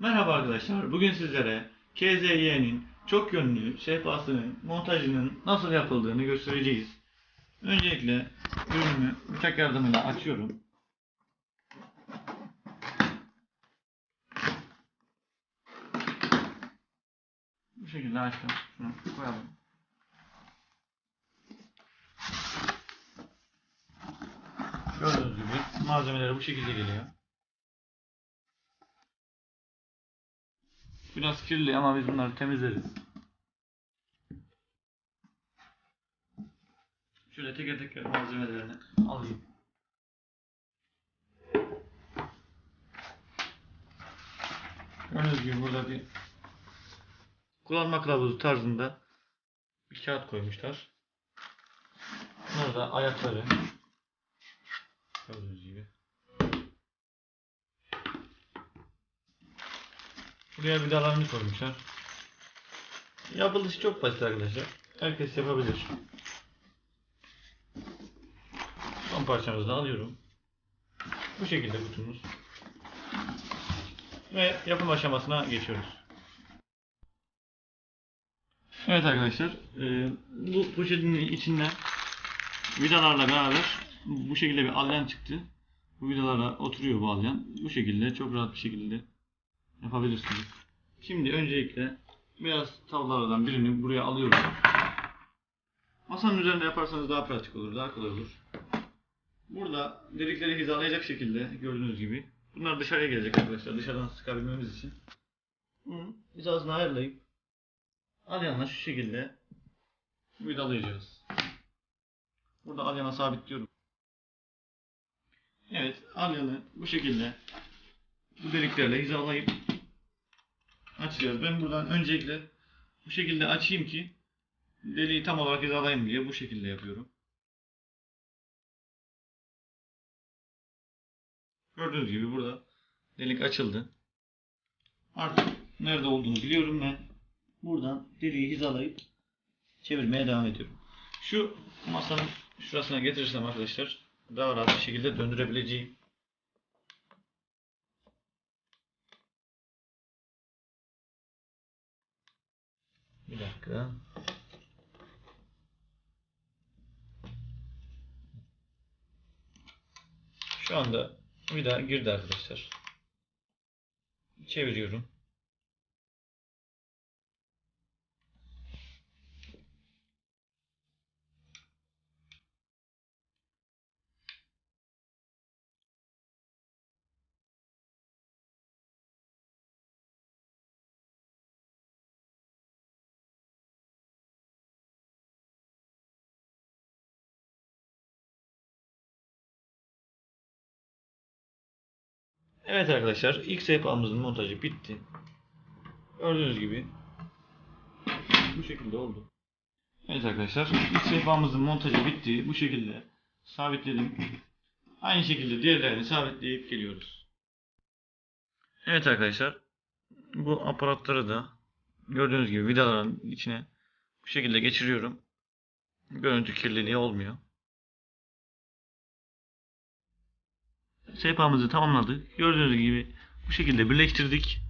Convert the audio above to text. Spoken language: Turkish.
Merhaba arkadaşlar. Bugün sizlere KZY'nin çok yönlü sehpasının montajının nasıl yapıldığını göstereceğiz. Öncelikle ürünümü bıçak yardımıyla açıyorum. Bu şekilde açtım. Şunu koyalım. Gördüğünüz gibi malzemeleri bu şekilde geliyor. Biraz kirli ama biz bunları temizleriz. Şöyle teker teker malzemelerini alayım. Gördüğünüz gibi burada bir kullanma kılavuzu tarzında bir kağıt koymuşlar. Bunlar da ayakları. Gördüğünüz gibi. Buraya vidalarını koymuşlar. Yapılışı çok basit arkadaşlar. Herkes yapabilir. Son parçamızı da alıyorum. Bu şekilde kutumuz. Ve yapım aşamasına geçiyoruz. Evet arkadaşlar. e, bu poşetin içinden vidalarla beraber bu şekilde bir alyan çıktı. Bu vidalarla oturuyor bu alyan. Bu şekilde çok rahat bir şekilde yapabilirsiniz. Şimdi öncelikle beyaz tavlalardan birini buraya alıyorum. Masanın üzerinde yaparsanız daha pratik olur, daha kolay olur. Burada delikleri hizalayacak şekilde gördüğünüz gibi. Bunlar dışarıya gelecek arkadaşlar. Dışarıdan sıkabilmemiz için. Bunun hizasını ayarlayıp alyanla şu şekilde vidalayacağız. Burada alyana sabitliyorum. Evet, alyanı bu şekilde bu deliklerle hizalayıp açacağız. Ben buradan öncelikle bu şekilde açayım ki deliği tam olarak hizalayayım diye bu şekilde yapıyorum. Gördüğünüz gibi burada delik açıldı. Artık nerede olduğunu biliyorum ben. Buradan deliği hizalayıp çevirmeye devam ediyorum. Şu masanın şurasına getirirsem arkadaşlar daha rahat bir şekilde döndürebileceğim. Bir dakika. Şu anda vida girdi arkadaşlar. Çeviriyorum. Evet arkadaşlar ilk sehpamızın montajı bitti. Gördüğünüz gibi bu şekilde oldu. Evet arkadaşlar ilk sehpamızın montajı bitti. Bu şekilde sabitledim. Aynı şekilde diğerlerini sabitleyip geliyoruz. Evet arkadaşlar bu aparatları da gördüğünüz gibi vidaların içine bu şekilde geçiriyorum. Görüntü kirliliği olmuyor. Sehpamızı tamamladık. Gördüğünüz gibi bu şekilde birleştirdik.